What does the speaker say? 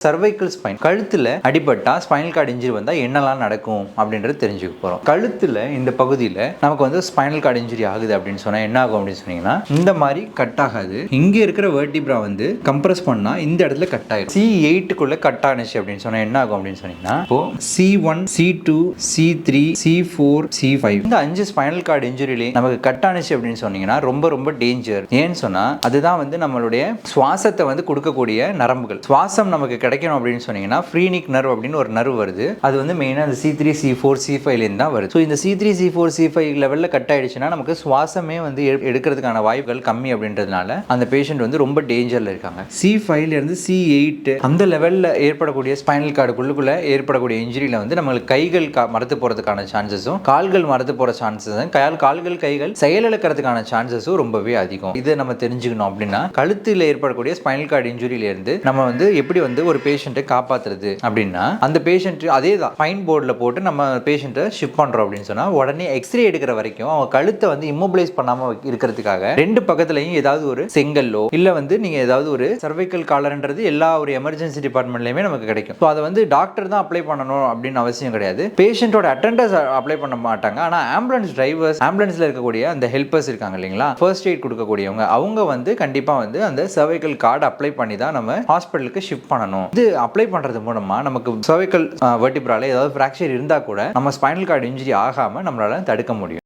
Cervical spine கழுத்தில் அடிபட்டா spinal cord injury வந்தால் என்னெல்லாம் நடக்கும் அப்படின்றது தெரிஞ்சுக்க போகிறோம் கழுத்தில் இந்த பகுதியில் நமக்கு வந்து ஸ்பைனல் கார்டு இன்ஜுரி ஆகுது அப்படின்னு சொன்னால் என்ன ஆகும் அப்படின்னு சொன்னீங்கன்னா இந்த மாதிரி கட் ஆகாது. இங்கே இருக்கிற வேர்டிப்ரா வந்து கம்ப்ரஸ் பண்ணால் இந்த இடத்துல கட் ஆயிடும் சி எயிட்டுக்குள்ளே கட் ஆனிச்சு அப்படின்னு சொன்னால் என்ன ஆகும் அப்படின்னு சொன்னீங்கன்னா இப்போ C one C two C three C four C five இந்த அஞ்சு ஸ்பைனல் கார்டு இன்ஜுரியிலே நமக்கு கட் ஆனிச்சு அப்படின்னு சொன்னீங்கன்னா ரொம்ப ரொம்ப டேஞ்சர் ஏன்னு சொன்னால் அதுதான் வந்து நம்மளுடைய சுவாசத்தை வந்து கொடுக்கக்கூடிய நரம்புகள். சுவாசம் நமக்கு கிடைக்கணும் அப்படின்னு சொன்னீங்கன்னா ஃப்ரீனிக் நர்வ் அப்படின்னு ஒரு நர்வ் வருது. அது வந்து மெயினாக அந்த C three C four C ஃபைவ்லேருந்து தான் வருது. ஸோ இந்த C three C four C five லெவலில் கட் ஆயிடுச்சுன்னா நமக்கு சுவாசமே வந்து எடுக்கிறதுக்கான வாய்ப்புகள் கம்மி அப்படின்றதுனால அந்த பேஷண்ட் வந்து ரொம்ப டேஞ்சரில் இருக்காங்க. சி ஃபைவ்லேருந்து சி எயிட் அந்த லெவலில் ஏற்படக்கூடிய ஸ்பைனல் கார்டுக்குள்ளுக்குள்ளே ஏற்படக்கூடிய இன்ஜுரியில் வந்து நம்மளுக்கு கைகள் மறந்து போகிறதுக்கான சான்சஸும் கால்கள் மறந்து போகிற சான்சஸும் கால் கால்கள் கைகள் செயலிழக்கிறதுக்கான சான்சஸும் ரொம்பவே அதிகம். இதை நம்ம தெரிஞ்சுக்கணும் அப்படின்னா கழுத்தில் ஏற்படக்கூடிய ஸ்பைனல் கார்டு இன்ஜுரியிலேருந்து நம்ம வந்து எப்படி வந்து ஒரு பேஷண்ட்டை காப்பாற்றுறது அப்படின்னா அந்த பேஷண்ட் அதே தான். ஃபைன் போர்டில் போட்டு நம்ம பேஷண்ட்டை ஷிஃப்ட் பண்ணுறோம் அப்படின்னு சொன்னால் உடனே எக்ஸ்ரே எடுக்கிற வரைக்கும் அவங்க கழுத்தை வந்து இம்மோபிளைஸ் பண்ணாமல் இருக்கிறதுக்காக ரெண்டு பக்கத்துலையும் ஏதாவது ஒரு செங்கல்லோ இல்லை வந்து நீங்கள் ஏதாவது ஒரு சர்வைக்கல் காலர்ன்றது எல்லா ஒரு எமர்ஜென்சி டிபார்ட்மெண்ட்லையுமே நமக்கு கிடைக்கும். ஸோ அதை வந்து டாக்டர் தான் அப்ளை பண்ணணும் அப்படின்னு அவசியம் கிடையாது. பேஷண்ட்டோட அட்டண்டர்ஸ் அப்ளை பண்ண மாட்டாங்க. ஆனால் ஆம்புலன்ஸ் டிரைவர்ஸ் ஆம்புலன்ஸில் இருக்கக்கூடிய அந்த ஹெல்ப்பர்ஸ் இருக்காங்க இல்லைங்களா? ஃபர்ஸ்ட் எய்ட் கொடுக்கக்கூடியவங்க அவங்க வந்து கண்டிப்பாக வந்து அந்த சர்வைக்கல் கார்டு அப்ளை பண்ணி தான் நம்ம ஹாஸ்பிட்டலுக்கு ஷிஃப்ட் பண்ணணும். இது அப்ளை பண்ணுறது மூலமாக நமக்கு சர்வைக்கல் வெர்டிப்ரால ஏதாவது ஃப்ராக்சர் இருந்தால் கூட நம்ம ஸ்பைனல் கார்டு இன்ஜுரி ஆகாமல் நம்மளால தடுக்க முடியும்.